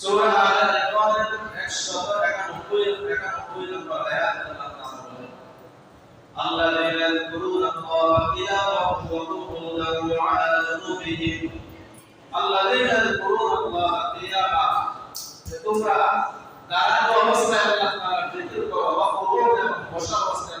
সূরা আল ইমরানের 191 91 নম্বর আয়াত আল্লাহ তাআলা বলেন আল্লাযীনা ইয়াকুলুনা ক্বালা ওয়াহুমুনা আলা জুনুবিহিম। আল্লাযীনা ইয়াকুলুনা ক্বালা কিয়ামা তোমরা দাঁড়ানো অবস্থায় আল্লাহ তাআলা জিকির করো, বা বসা অবস্থায়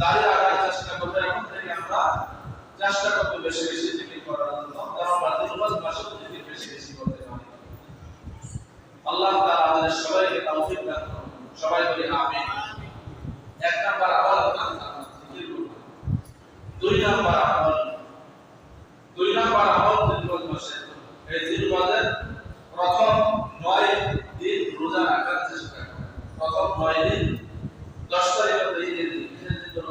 জারি রাখার চেষ্টা করব, এখন থেকে আমরা চেষ্টা করব বেশি বেশি জিকির করার জন্য। কারণ আমরা দিনবাদ মাসে জিকির বেশি বেশি করতে পারি। আল্লাহ তাআলা আমাদের সবাইকে তৌফিক দান করুন। সবাই বলি আমিন। এক নাম্বার আমল আল্লাহ করুন। দুই নাম্বার আমল। দুই নাম্বার আমল দিনবাদ মাসে। এই দিনবাদের প্রথম নয় দিন রোজা রাখার চেষ্টা করুন। প্রথম নয় দিন দশ তারিখ হতে ঈদের দিন ঈদের দিন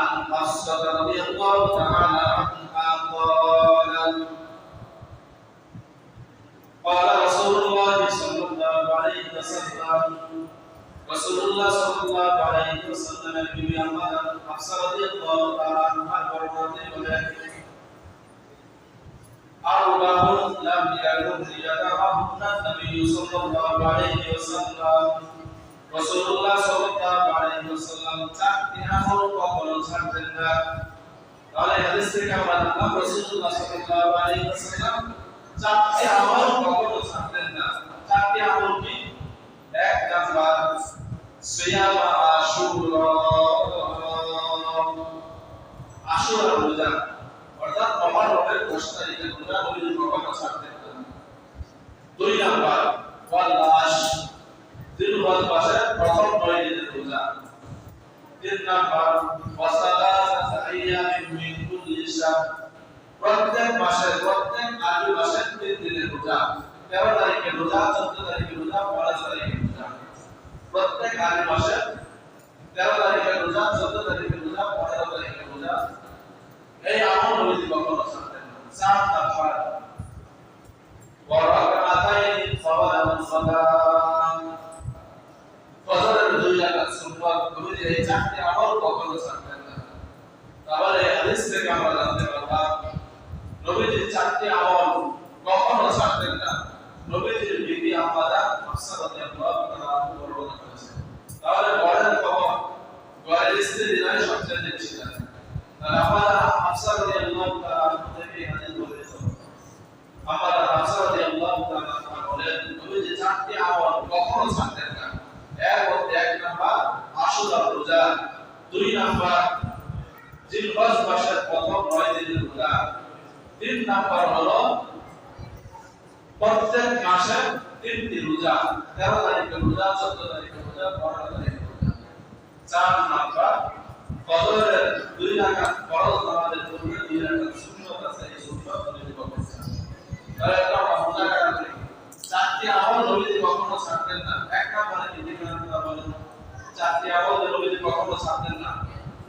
عن حفصة رضي الله تعالى عنها قالت قال رسول الله صلى الله عليه وسلم رسول الله صلى الله عليه وسلم بني أمانة حفصة رضي الله تعالى عنها فرمانه ولكن أربع لم يكن يدعهن النبي صلى الله عليه وسلم রাসূলুল্লাহ সাল্লাল্লাহু আলাইহি ওয়াসাল্লাম চারটি আমল কখনো ছাড়তেন না। তাহলে হাদিস থেকে আমরা জানলাম রাসূলুল্লাহ সাল্লাল্লাহু আলাইহি ওয়াসাল্লাম চারটি আমল কখনো ছাড়তেন না। চারটি আমল কি? এক নাম্বার, সিয়াম আশুরা। আশুরা রোজা, অর্থাৎ আমার রবের 10 তারিখের রোজা, নবীর কখনো ছাড়তেন না। দুই নাম্বার, ওয়াল আশ। জিলহজ মাসের প্রথম নয় দিনের রোজা। তিন নাম্বার ওয়াসালাত আইয়ামিন মিন কুল্লি শাহর প্রত্যেক মাসের প্রত্যেক আদি মাসের তিন দিনের রোজা। তেরো তারিখে রোজা, চোদ্দ তারিখে রোজা, পনেরো তারিখে রোজা। প্রত্যেক আদি মাসের তেরো তারিখে রোজা, চোদ্দ তারিখে রোজা, পনেরো তারিখে রোজা। এই আমল নবীজি কখনো ছাড়তেন সাত নাম্বার ওয়া রাকাতাইন সালাতুস সালাহ নবীজি আমার কখনো ছাড়তেন না তাহলে হাদিস থেকে আমরা জানতে পারলাম নবীজি চারটি আমল কখনো ছাড়তেন না। নবীজির বিবি আমাদের আফসা রাদিয়াল্লাহু নাম্বার জিলহজ মাসের প্রথম নয় দিনের রোজা তিন নাম্বার হলো প্রত্যেক মাসে তিনটি রোজা, তেরো তারিখে রোজা, চোদ্দ তারিখে রোজা, পনেরো তারিখে রোজা। চার নাম্বার ফজরের দুই রাকাত ফরজ নামাজের পূর্বে দুই রাকাত সুন্নত আছে, এই সুন্নত চারটি আমল নবীজি কখনো ছাড়তেন না। এক নম্বরে কি দেখলাম তা বলেন চারটি আমল নবীজি কখনো ছাড়তেন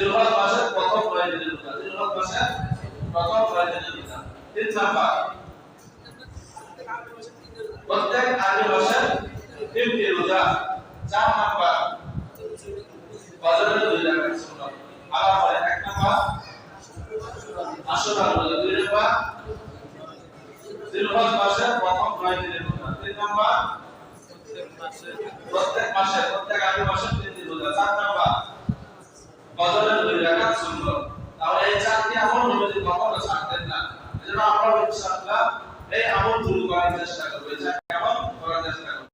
জিলহজ মাসের প্রথম নয় দিনের রোজা জিলহজ মাসের প্রথম নয় দিনের রোজা তিন নম্বর প্রত্যেক আগে মাসের তিনটি রোজা। চার নম্বর। বছরের দুই টাকা সুন্নত আবার পরে এক নম্বর। আশুরা রোজা দুই নম্বর। জিলহজ মাসের প্রথম নয় দিনের রোজা তিন নম্বর। প্রত্যেক মাসে প্রত্যেক আগে মাসের তিন দিন রোজা। চার নম্বর। বছরের দুই টাকা সুন্নত তাহলে এই চারটি আমল নবীজি কখনো ছাড়তেন না। এজন্য আমরা ইনশাআল্লাহ, এই আমল শুরু করার চেষ্টা করব।